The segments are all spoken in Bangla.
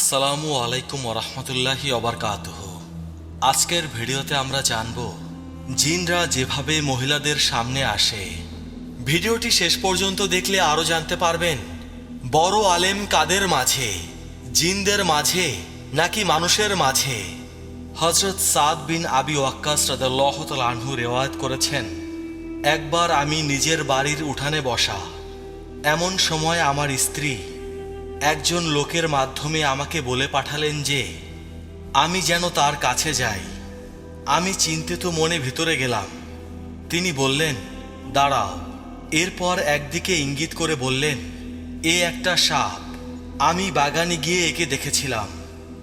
আসসালামু আলাইকুম ওরহমতুল্লাহি অবরকাতহ আজকের ভিডিওতে আমরা জানব, জিনরা যেভাবে মহিলাদের সামনে আসে। ভিডিওটি শেষ পর্যন্ত দেখলে আরও জানতে পারবেন, বড় আলেম কাদের মাঝে? জিনদের মাঝে নাকি মানুষের মাঝে? হজরত সাদ বিন আবি ওয়াক্কাস রাদাল্লাহ আনহু রেওয়ায়ত করেছেন, একবার আমি নিজের বাড়ির উঠানে বসা, এমন সময় আমার স্ত্রী একজন লোকের মাধ্যমে আমাকে বলে পাঠালেন যে, আমি যেন তার কাছে যাই। আমি চিন্তিত মনে ভিতরে গেলাম। তিনি বললেন, দাঁড়াও। এরপর একদিকে ইঙ্গিত করে বললেন, এ একটা সাপ। আমি বাগানে গিয়ে একে দেখেছিলাম।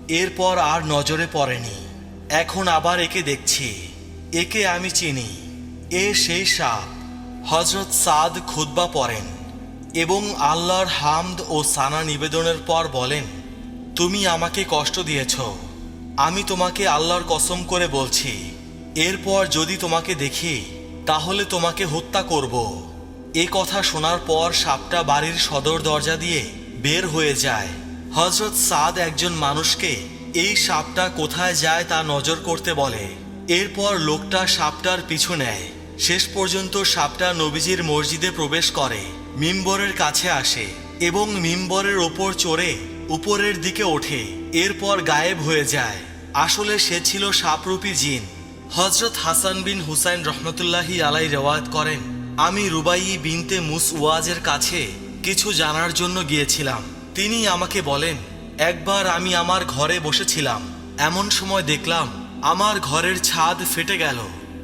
এরপর আর নজরে পড়েনি। এখন আবার একে দেখছি। একে আমি চিনি। এ সেই সাপ। হজরত সাদ খুতবা পড়েন। এবং আল্লাহর হামদ ও সানা নিবেদনের পর বলেন, তুমি আমাকে কষ্ট দিয়েছ। আমি তোমাকে আল্লাহর কসম করে বলছি। এরপর যদি তোমাকে দেখি, তাহলে তোমাকে হত্যা করব। এ কথা শোনার পর সাপটা বাড়ির সদর দরজা দিয়ে বের হয়ে যায়। হজরত সাদ একজন মানুষকে, এই সাপটা কোথায় যায় তা নজর করতে বলে। এরপর লোকটা সাপটার পিছু নেয়। শেষ পর্যন্ত সাপটা নবীজির মসজিদে প্রবেশ করে। মিম্বরের কাছে আসে এবং মিম্বরের ওপর চড়ে উপরের দিকে ওঠে, এরপর গায়েব হয়ে যায়। আসলে সে ছিল সাপরূপী জিন। হজরত হাসান বিন হুসাইন রহমতুল্লাহি আলাই রেওয়ায়ত করেন, আমি রুবাই বিনতে মুস ওয়াজের কাছে কিছু জানার জন্য গিয়েছিলাম। তিনি আমাকে বলেন, একবার আমি আমার ঘরে বসেছিলাম। এমন সময় দেখলাম, আমার ঘরের ছাদ ফেটে গেল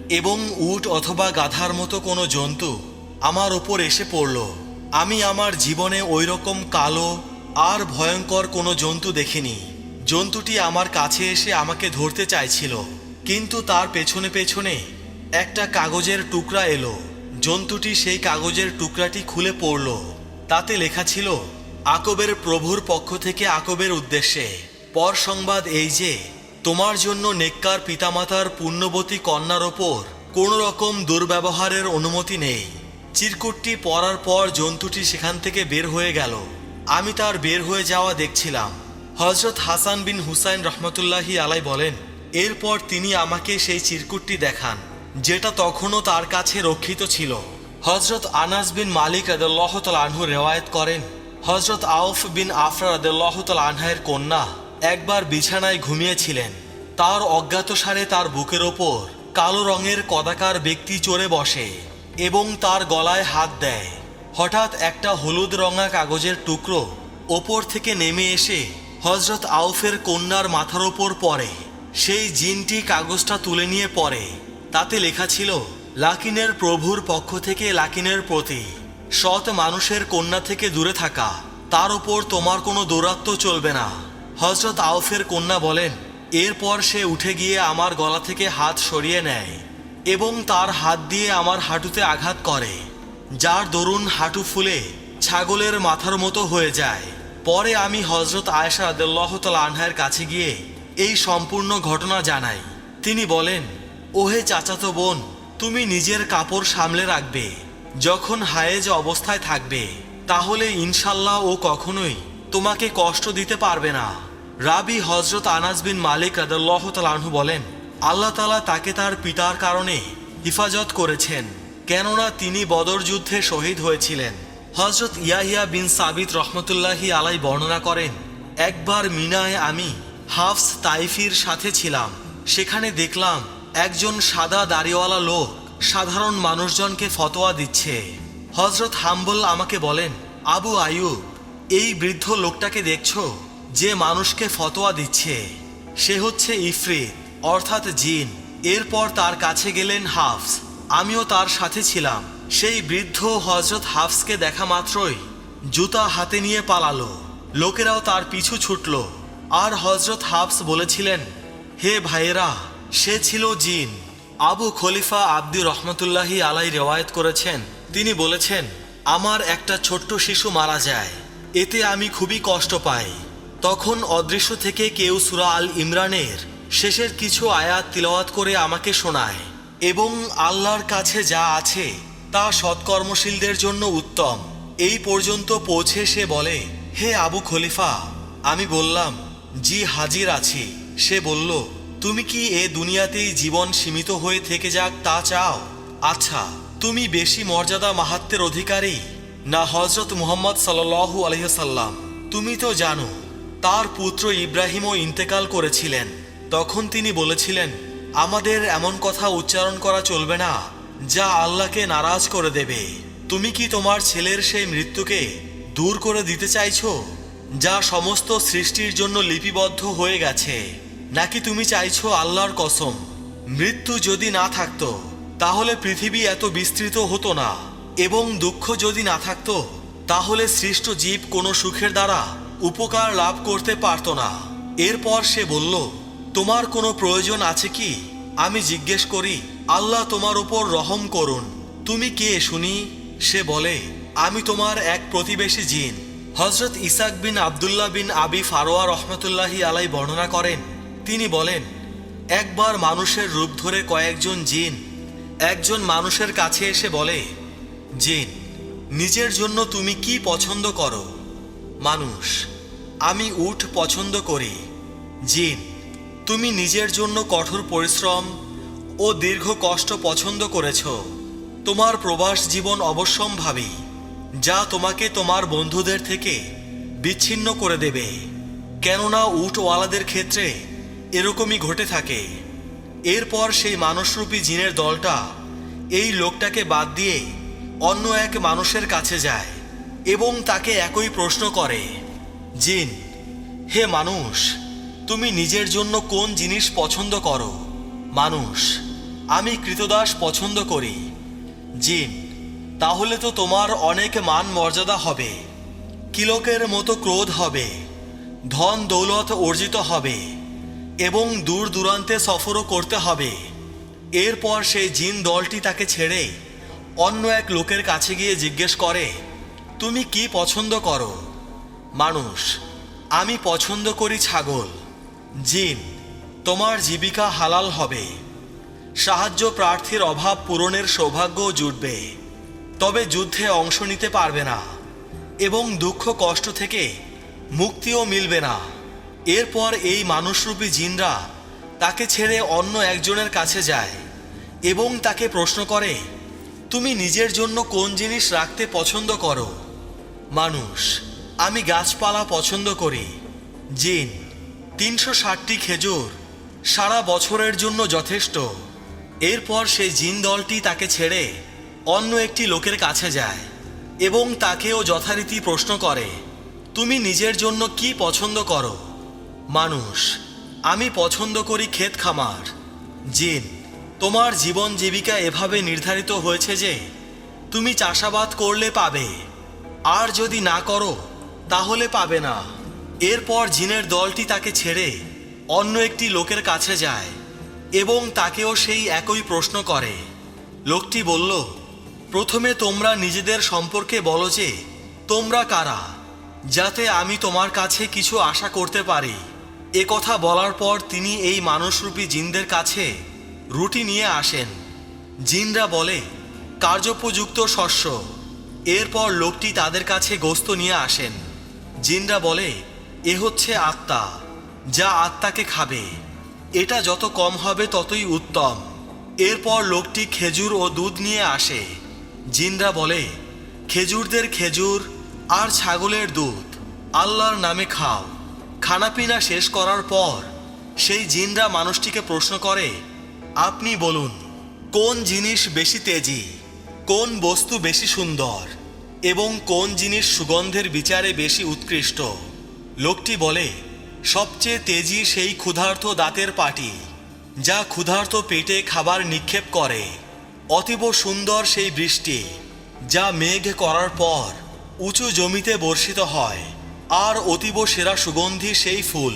এবং উট অথবা গাধার মতো কোনো জন্তু আমার ওপর এসে পড়ল। আমি আমার জীবনে ওই রকম কালো আর ভয়ঙ্কর কোনো জন্তু দেখিনি। জন্তুটি আমার কাছে এসে আমাকে ধরতে চাইছিল। কিন্তু তার পেছনে পেছনে একটা কাগজের টুকরা এলো। জন্তুটি সেই কাগজের টুকরাটি খুলে পড়ল। তাতে লেখা ছিল, আকবের প্রভুর পক্ষ থেকে আকবের উদ্দেশ্যে। পর সংবাদ এই যে, তোমার জন্য নেককার পিতামাতার পুণ্যবতী কন্যার ওপর কোনো রকম দুর্ব্যবহারের অনুমতি নেই। চিরকুটটি পরার পর জন্তুটি সেখান থেকে বের হয়ে গেল। আমি তার বের হয়ে যাওয়া দেখছিলাম। হজরত হাসান বিন হুসাইন রহমতুল্লাহি আলাই বলেন, এরপর তিনি আমাকে সেই চিরকুটটি দেখান, যেটা তখনও তার কাছে রক্ষিত ছিল। হজরত আনাস বিন মালিক রাদুল্লাহতাল আনহু রেওয়ায়ত করেন হজরত আউফ বিন আফরা রাদুল্লাহতাল আনহায়ের কন্যা একবার বিছানায় ঘুমিয়েছিলেন। তার অজ্ঞাতসারে তার বুকের ওপর কালো রঙের কদাকার ব্যক্তি চড়ে বসে। এবং তার গলায় হাত দেয়। হঠাৎ একটা হলুদ রঙা কাগজের টুকরো ওপর থেকে নেমে এসে হজরত আউফের কন্যার মাথার ওপর পড়ে। সেই জিনটি কাগজটা তুলে নিয়ে পড়ে। তাতে লেখা ছিল, লাকিনের প্রভুর পক্ষ থেকে লাকিনের প্রতি। সৎ মানুষের কন্যা থেকে দূরে থাকা। তার উপর তোমার কোনো দৌরাত্ম চলবে না। হজরত আউফের কন্যা বলেন, এরপর সে উঠে গিয়ে আমার গলা থেকে হাত সরিয়ে নেয়। এবং তার হাত দিয়ে আমার হাঁটুতে আঘাত করে, যার দরুন হাঁটু ফুলে ছাগলের মাথার মতো হয়ে যায়। পরে আমি হজরত আয়েশা আদাল্লাহতাল আনহার কাছে গিয়ে এই সম্পূর্ণ ঘটনা জানাই। তিনি বলেন, ওহে চাচাতো বোন, তুমি নিজের কাপড় সামলে রাখবে। যখন হায়েজ অবস্থায় থাকবে, তাহলে ইনশাল্লাহ ও কখনোই তোমাকে কষ্ট দিতে পারবে না। রাবি হজরত আনাস বিন মালিক রাদাল্লাহ তালাহু বলেন আল্লাহ তালা তাকে তার পিতার কারণে হিফাজত করেছেন, কেননা তিনি বদর যুদ্ধে শহীদ হয়েছিলেন। হজরত ইয়াহিয়া বিন সাবিত রহমতুল্লাহি আলাই বর্ণনা করেন, একবার মিনায় আমি হাফস তাইফির সাথে ছিলাম। সেখানে দেখলাম একজন সাদা দাড়িওয়ালা লোক সাধারণ মানুষজনকে ফতোয়া দিচ্ছে। হজরত হাম্বল আমাকে বলেন, আবু আয়ুব এই বৃদ্ধ লোকটাকে দেখছ যে মানুষকে ফতোয়া দিচ্ছে। সে হচ্ছে ইফরিত। অর্থাৎ জিন। এরপর তার কাছে গেলেন হাফস। আমিও তার সাথে ছিলাম। সেই বৃদ্ধ হজরত হাফসকে দেখা মাত্রই জুতা হাতে নিয়ে পালালো। লোকেরাও তার পিছু ছুটল। আর হজরত হাফস বলেছিলেন, হে ভাইয়েরা, সে ছিল জিন। আবু খলিফা আব্দি রহমতুল্লাহি আলাই রেওয়ায়ত করেছেন। তিনি বলেছেন, আমার একটা ছোট্ট শিশু মারা যায়। এতে আমি খুবই কষ্ট পাই। তখন অদৃশ্য থেকে কেউ সুরা আল ইমরানের শেষের কিছু আয়াত তিলওয়াত করে আমাকে শোনায় এবং আল্লাহর কাছে যা আছে তা সৎকর্মশীলদের জন্য উত্তম। এই পর্যন্ত পৌঁছে সে বলে, হে আবু খলিফা, আমি বললাম, জি হাজির আছি। সে বলল, তুমি কি এ দুনিয়াতেই জীবন সীমিত হয়ে থেকে যাক তা চাও? আচ্ছা তুমি বেশি মর্যাদা মাহাত্মের অধিকারী না হজরত মুহাম্মদ সাল্লাল্লাহু আলহিসাল্লাম তুমি তো জানো, তার পুত্র ইব্রাহিমও ইন্তেকাল করেছিলেন। তখন তিনি বলেছিলেন, আমাদের এমন কথা উচ্চারণ করা চলবে না, যা আল্লাহকে নারাজ করে দেবে। তুমি কি তোমার ছেলের সেই মৃত্যুকে দূর করে দিতে চাইছ, যা সমস্ত সৃষ্টির জন্য লিপিবদ্ধ হয়ে গেছে? নাকি তুমি চাইছো আল্লাহর কসম? মৃত্যু যদি না থাকতো, তাহলে পৃথিবী এত বিস্তৃত হতো না, এবং দুঃখ যদি না থাকতো, তাহলে সৃষ্ট জীব কোনো সুখের দ্বারা উপকার লাভ করতে পারতো না। এরপর সে বলল তোমার কোনো প্রয়োজন আছে কি? আমি জিজ্ঞেস করি, আল্লাহ তোমার উপর রহম করুন। তুমি কে শুনি? সে বলে, আমি তোমার এক প্রতিবেশী জিন। হজরত ইসাক বিন আবদুল্লাহ বিন আবি ফারোয়া রহমতুল্লাহি আলাই বর্ণনা করেন। তিনি বলেন, একবার মানুষের রূপ ধরে কয়েকজন জিন, একজন মানুষের কাছে এসে বলে, জিন, নিজের জন্য তুমি কি পছন্দ করো? মানুষ, আমি উঠ পছন্দ করি, জিন তুমি নিজের জন্য কঠোর পরিশ্রম ও দীর্ঘ কষ্ট পছন্দ করেছ। তোমার প্রবাস জীবন অবশ্যম্ভাবী, যা তোমাকে তোমার বন্ধুদের থেকে বিচ্ছিন্ন করে দেবে। কেননা উটওয়ালাদের ক্ষেত্রে এরকমই ঘটে থাকে। এরপর সেই মানুষরূপী জিনের দলটা এই লোকটাকে বাদ দিয়ে অন্য এক মানুষের কাছে যায় এবং তাকে একই প্রশ্ন করে, জিন, হে মানুষ তুমি নিজের জন্য কোন জিনিস পছন্দ করো? মানুষ, আমি কৃতদাস পছন্দ করি। জিন, তাহলে তো তোমার অনেক মান মর্যাদা হবে। কিলকের মতো ক্রোধ হবে। ধন দৌলত অর্জিত হবে। এবং দূর দূরান্তে সফরও করতে হবে। এরপর সেই জিন দলটি তাকে ছেড়ে অন্য এক লোকের কাছে গিয়ে জিজ্ঞেস করে, তুমি কি পছন্দ করো? মানুষ, আমি পছন্দ করি ছাগল। জিন, তোমার জীবিকা হালাল হবে। সাহায্য প্রার্থীর অভাব পূরণের সৌভাগ্যও জুটবে। তবে যুদ্ধে অংশ নিতে পারবে না এবং দুঃখ কষ্ট থেকে মুক্তিও মিলবে না। এরপর এই মানুষরূপী জিনরা তাকে ছেড়ে অন্য একজনের কাছে যায় এবং তাকে প্রশ্ন করে, তুমি নিজের জন্য কোন জিনিস রাখতে পছন্দ করো? মানুষ, আমি গাছপালা পছন্দ করি। জিন তিনশো ষাটটি খেজুর সারা বছরের জন্য যথেষ্ট। এরপর সেই জিন দলটি তাকে ছেড়ে অন্য একটি লোকের কাছে যায় এবং তাকেও যথারীতি প্রশ্ন করে, তুমি নিজের জন্য কি পছন্দ করো? মানুষ, আমি পছন্দ করি ক্ষেত খামার। জিন, তোমার জীবন জীবিকা এভাবে নির্ধারিত হয়েছে যে, তুমি চাষাবাদ করলে পাবে। আর যদি না করো, তাহলে পাবে না। এরপর জিনের দলটি তাকে ছেড়ে অন্য একটি লোকের কাছে যায় এবং তাকেও সেই একই প্রশ্ন করে। লোকটি বলল, প্রথমে তোমরা নিজেদের সম্পর্কে বলো যে, তোমরা কারা, যাতে আমি তোমার কাছে কিছু আশা করতে পারি। এ কথা বলার পর তিনি এই মানুষরূপী জিনদের কাছে রুটি নিয়ে আসেন। জিনরা বলে, কার্যোপযুক্ত শস্য। এরপর লোকটি তাদের কাছে গোস্ত নিয়ে আসেন। জিনরা বলে এ হচ্ছে আত্মা, যা আত্মাকে খাবে। এটা যত কম হবে ততই উত্তম। এরপর লোকটি খেজুর ও দুধ নিয়ে আসে। জিনরা বলে, খেজুরদের খেজুর আর ছাগলের দুধ আল্লাহর নামে খাও। খানাপিনা শেষ করার পর সেই জিনরা মানুষটিকে প্রশ্ন করে, আপনি বলুন, কোন জিনিস বেশি তেজি? কোন বস্তু বেশি সুন্দর? এবং কোন জিনিস সুগন্ধের বিচারে বেশি উৎকৃষ্ট? লোকটি বলে, সবচেয়ে তেজি সেই ক্ষুধার্ত দাঁতের পাটি, যা ক্ষুধার্ত পেটে খাবার নিক্ষেপ করে। অতীব সুন্দর সেই বৃষ্টি, যা মেঘ করার পর উঁচু জমিতে বর্ষিত হয়, আর অতীব সেরা সুগন্ধি সেই ফুল,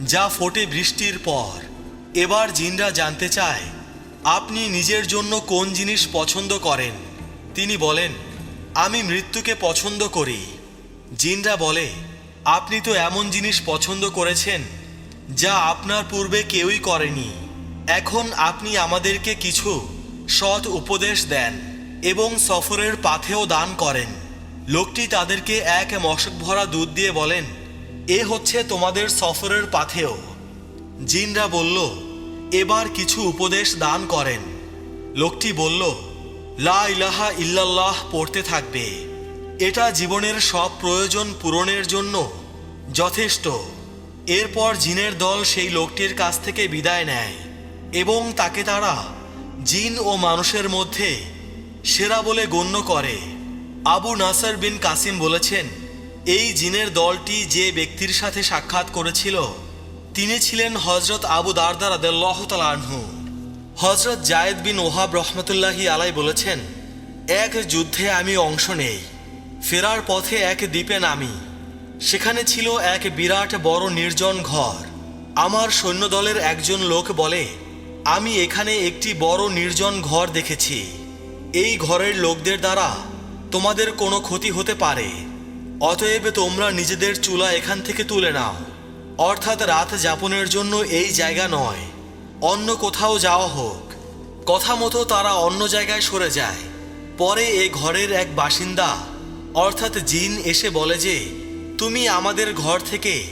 যা ফোটে বৃষ্টির পর। এবার জিনরা জানতে চায়, আপনি নিজের জন্য কোন জিনিস পছন্দ করেন? তিনি বলেন, আমি মৃত্যুকে পছন্দ করি। জিনরা বলে আপনি তো এমন জিনিস পছন্দ করেছেন যা আপনার পূর্বে কেউই করেনি। এখন আপনি আমাদেরকে কিছু সৎ উপদেশ দেন এবং সফরের পাথেও দান করেন। লোকটি তাদেরকে এক মশক ভরা দুধ দিয়ে বলেন, এ হচ্ছে তোমাদের সফরের পাথেও জিনরা বলল, এবার কিছু উপদেশ দান করেন। লোকটি বলল, লা ইলাহা ইল্লাল্লাহ পড়তে থাকবে। এটা জীবনের সব প্রয়োজন পূরণের জন্য যথেষ্ট। এরপর জিনের দল সেই লোকটির কাছ থেকে বিদায় নেয় এবং তাকে তারা জিন ও মানুষের মধ্যে সেরা বলে গণ্য করে। আবু নাসার বিন কাসিম বলেছেন, এই জিনের দলটি যে ব্যক্তির সাথে সাক্ষাৎ করেছিল, তিনি ছিলেন হজরত আবু দারদার আদাল্লাহ হজরত জায়েদ বিন ওহাব রহমতুল্লাহি আলাই বলেছেন, এক যুদ্ধে আমি অংশ নেই। ফেরার পথে এক দ্বীপে নামি। সেখানে ছিল এক বিরাট বড় নির্জন ঘর। আমার সৈন্যদলের একজন লোক বলে, আমি এখানে একটি বড় নির্জন ঘর দেখেছি। এই ঘরের লোকদের দ্বারা তোমাদের কোনো ক্ষতি হতে পারে। অতএব তোমরা নিজেদের চুলা এখান থেকে তুলে নাও। অর্থাৎ রাত যাপনের জন্য এই জায়গা নয়। অন্য কোথাও যাওয়া হোক। কথা মতো তারা অন্য জায়গায় সরে যায়। পরে এ ঘরের এক বাসিন্দা অর্থাৎ জিন এসে বলে যে, তুমি আমাদের ঘর থেকে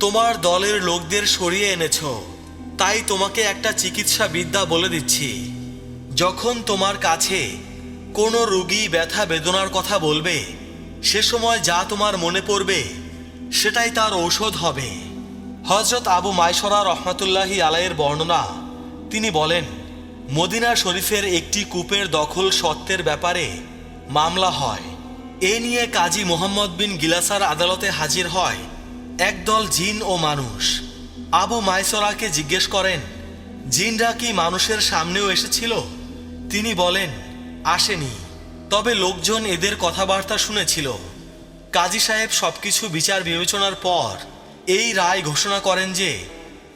তোমার দলের লোকদের সরিয়ে এনেছ। তাই তোমাকে একটা চিকিৎসা বিদ্যা বলে দিচ্ছি। যখন তোমার কাছে কোনো রুগী ব্যথা বেদনার কথা বলবে, সে সময় যা তোমার মনে পড়বে, সেটাই তার ঔষধ হবে। হজরত আবু মাইসরা রহমাতুল্লাহি আলাইয়ের বর্ণনা, তিনি বলেন, মদিনা শরীফের একটি কূপের দখল সত্ত্বের ব্যাপারে মামলা হয়। এ নিয়ে কাজী মোহাম্মদ বিন গিলাসার আদালতে হাজির হয় একদল জিন ও মানুষ। আবু মাইসরাকে জিজ্ঞেস করেন, জিনরা কি মানুষের সামনেও এসেছিল? তিনি বলেন, আসেনি। তবে লোকজন এদের কথাবার্তা শুনেছিল। কাজী সাহেব সবকিছু বিচার বিবেচনার পর এই রায় ঘোষণা করেন যে,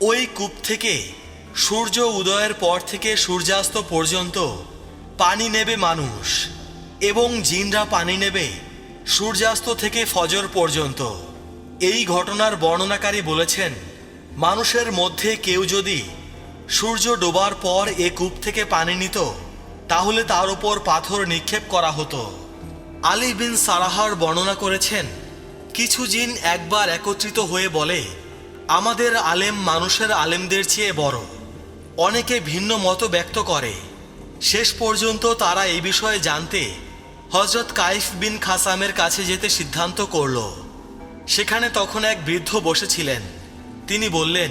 ওই কূপ থেকে সূর্য উদয়ের পর থেকে সূর্যাস্ত পর্যন্ত পানি নেবে মানুষ। এবং জিনরা পানি নেবে, সূর্যাস্ত থেকে ফজর পর্যন্ত। এই ঘটনার বর্ণনাকারী বলেছেন, মানুষের মধ্যে কেউ যদি সূর্য ডোবার পর এ কূপ থেকে পানি নিত, তাহলে তার উপর পাথর নিক্ষেপ করা হতো। আলী বিন সারাহার বর্ণনা করেছেন, কিছু জিন একবার একত্রিত হয়ে বলে, আমাদের আলেম মানুষের আলেমদের চেয়ে বড়। অনেকে ভিন্ন মত ব্যক্ত করে। শেষ পর্যন্ত তারা এই বিষয়ে জানতে হজরত কাইফ বিন খাসামের কাছে যেতে সিদ্ধান্ত করল। সেখানে তখন এক বৃদ্ধ বসেছিলেন। তিনি বললেন,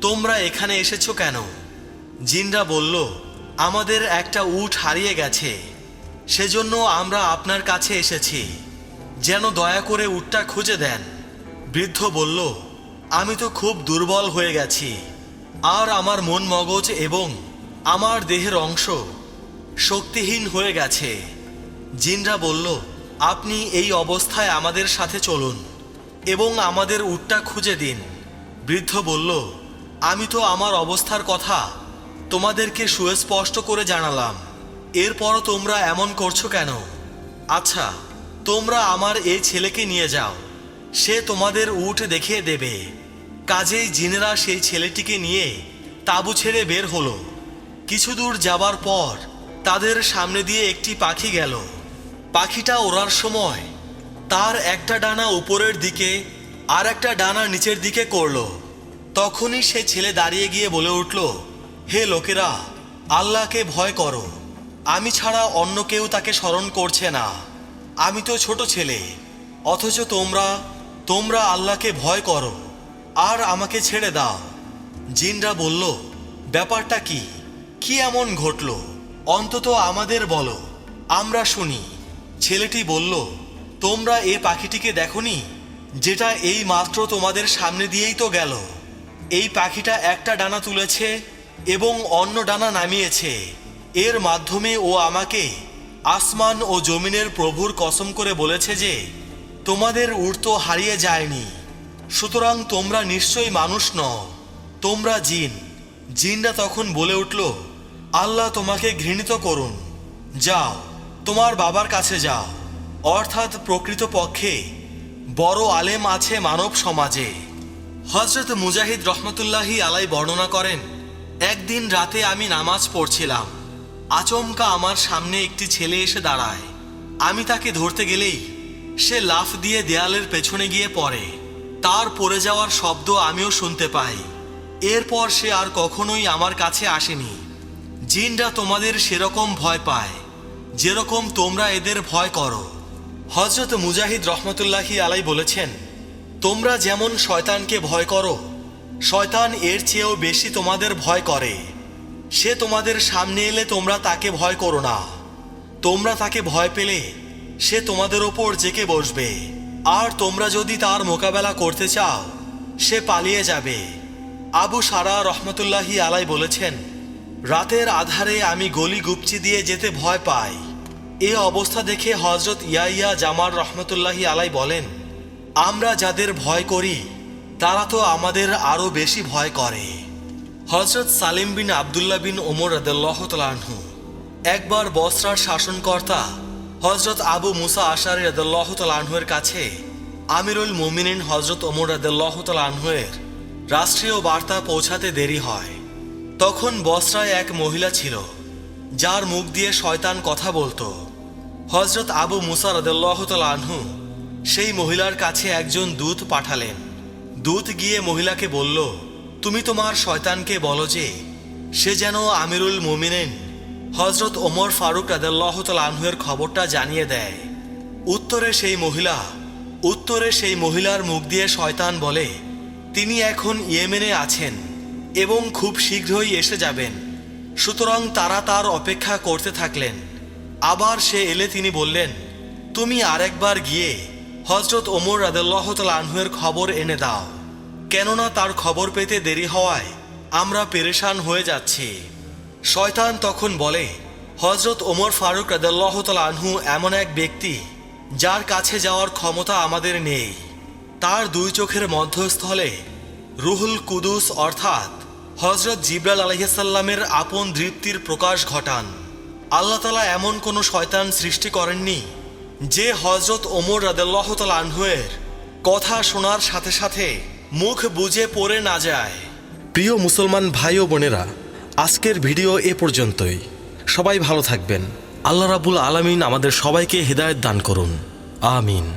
তোমরা এখানে এসেছ কেন? জিনরা বলল, আমাদের একটা উট হারিয়ে গেছে। সেজন্য আমরা আপনার কাছে এসেছি। যেন দয়া করে উটটা খুঁজে দেন। বৃদ্ধ বলল, আমি তো খুব দুর্বল হয়ে গেছি। আর আমার মন মগজ এবং আমার দেহের অংশ শক্তিহীন হয়ে গেছে। জিনরা বলল, আপনি এই অবস্থায় আমাদের সাথে চলুন এবং আমাদের উটটা খুঁজে দিন। বৃদ্ধ বলল, আমি তো আমার অবস্থার কথা তোমাদেরকে সুস্পষ্ট করে জানালাম। এরপরও তোমরা এমন করছ কেন? আচ্ছা তোমরা আমার এই ছেলেকে নিয়ে যাও। সে তোমাদের উট দেখিয়ে দেবে। কাজেই জিনেরা সেই ছেলেটিকে নিয়ে তাঁবু ছেড়ে বের হলো। কিছু দূর যাবার পর তাদের সামনে দিয়ে একটি পাখি গেল। পাখিটা ওড়ার সময় তার একটা ডানা উপরের দিকে আর একটা ডানা নিচের দিকে করল। তখনই সে ছেলে দাঁড়িয়ে গিয়ে বলে উঠল, হে লোকেরা, আল্লাহকে ভয় করো। আমি ছাড়া অন্য কেউ তাকে স্মরণ করছে না। আমি তো ছোট ছেলে, অথচ তোমরা তোমরা আল্লাহকে ভয় করো। আর আমাকে ছেড়ে দাও। জিনরা বলল, ব্যাপারটা কি? কি এমন ঘটল? অন্তত আমাদের বলো। আমরা শুনি। ছেলেটি বলল, তোমরা এ পাখিটিকে দেখনি, যেটা এই মাত্র তোমাদের সামনে দিয়েই তো গেল। এই পাখিটা একটা ডানা তুলেছে এবং অন্য ডানা নামিয়েছে। এর মাধ্যমে ও আমাকে আসমান ও জমিনের প্রভুর কসম করে বলেছে যে, তোমাদের উড় তো হারিয়ে যায়নি। সুতরাং তোমরা নিশ্চয়ই মানুষ নও। তোমরা জিন। জিনরা তখন বলে উঠল, আল্লাহ তোমাকে ঘৃণিত করুন। যাও। তোমার বাবার কাছে যাও। অর্থাৎ প্রকৃত পক্ষে বড় আলেম আছে মানব সমাজে। হজরত মুজাহিদ রহমতুল্লাহি আলাই বর্ণনা করেন, একদিন রাতে আমি নামাজ পড়ছিলাম। আচমকা আমার সামনে একটি ছেলে এসে দাঁড়ায়। আমি তাকে ধরতে গেলেই সে লাফ দিয়ে দেয়ালের পেছনে গিয়ে পড়ে। তার পড়ে যাওয়ার শব্দ আমিও শুনতে পাই। এরপর সে আর কখনোই আমার কাছে আসেনি। জিনরা তোমাদের সেরকম ভয় পায়। যেরকম তোমরা এদের ভয় করো। হজরত মুজাহিদ রহমতুল্লাহি আলাই বলেছেন, তোমরা যেমন শয়তানকে ভয় করো, শয়তান এর চেয়েও বেশি তোমাদের ভয় করে। সে তোমাদের সামনে এলে তোমরা তাকে ভয় করো না। তোমরা তাকে ভয় পেলে, সে তোমাদের ওপর জেকে বসবে। আর তোমরা যদি তার মোকাবেলা করতে চাও, সে পালিয়ে যাবে। আবু সারা রহমতুল্লাহি আলাই বলেছেন রাতের আধারে আমি গলি গুপচি দিয়ে যেতে ভয় পাই। এ অবস্থা দেখে হজরত ইয়াইয়া জামার রহমতুল্লাহি আলাই বলেন, আমরা যাদের ভয় করি, তারা তো আমাদের আরও বেশি ভয় করে। হজরত সালিম বিন আবদুল্লাহ বিন ওমর রদাল্লাহতালাহু একবার বসরার শাসনকর্তা হজরত আবু মুসা আশারি রদাল্লাহতালাহুয়ের কাছে আমিরুল মুমিনিন হজরত ওমর রদাল্লাহতালাহুয়ের রাষ্ট্রীয় বার্তা পৌঁছাতে দেরি হয়। তখন বসরায় এক মহিলা ছিল, যার মুখ দিয়ে শয়তান কথা বলতো। হজরত আবু মুসা রদাল্লাহতালাহু সেই মহিলার কাছে একজন দূত পাঠালেন। দূত গিয়ে মহিলাকে বলল, তুমি তোমার শয়তানকে বলো যে, সে যেন আমিরুল মুমিনেন হজরত ওমর ফারুক আনহুয়ের খবরটা জানিয়ে দেয়। উত্তরে সেই মহিলা, উত্তরে সেই মহিলার মুখ দিয়ে শয়তান বলে, তিনি এখন ইয়েমেনে আছেন। এবং খুব শীঘ্রই এসে যাবেন। সুতরাং তারা তার অপেক্ষা করতে থাকলেন। আবার সে এলে তিনি বললেন, তুমি আরেকবার গিয়ে হজরত ওমর রাদাল্লাহতাল আনহুয়ের খবর এনে দাও। কেননা তার খবর পেতে দেরি হওয়ায় আমরা পেরেশান হয়ে যাচ্ছি। শয়তান তখন বলে হজরত ওমর ফারুক রাদাল্লাহতাল আনহু এমন এক ব্যক্তি যার কাছে যাওয়ার ক্ষমতা আমাদের নেই। তার দুই চোখের মধ্যস্থলে রুহুল কুদুস অর্থাৎ হজরত জিব্রাল আলহিসাল্লামের আপন দৃপ্তির প্রকাশ ঘটান। আল্লাহ তালা এমন কোনো শয়তান সৃষ্টি করেননি, যে হজরত ওমর রাদাল্লাহতাল আনহুয়ের কথা শোনার সাথে সাথে মুখ বুঝে পড়ে না যায়। প্রিয় মুসলমান ভাই ও বোনেরা, আজকের ভিডিও এ পর্যন্তই। সবাই ভালো থাকবেন। আল্লাহ রাবুল আলমিন আমাদের সবাইকে হৃদায়ত দান করুন। আমিন।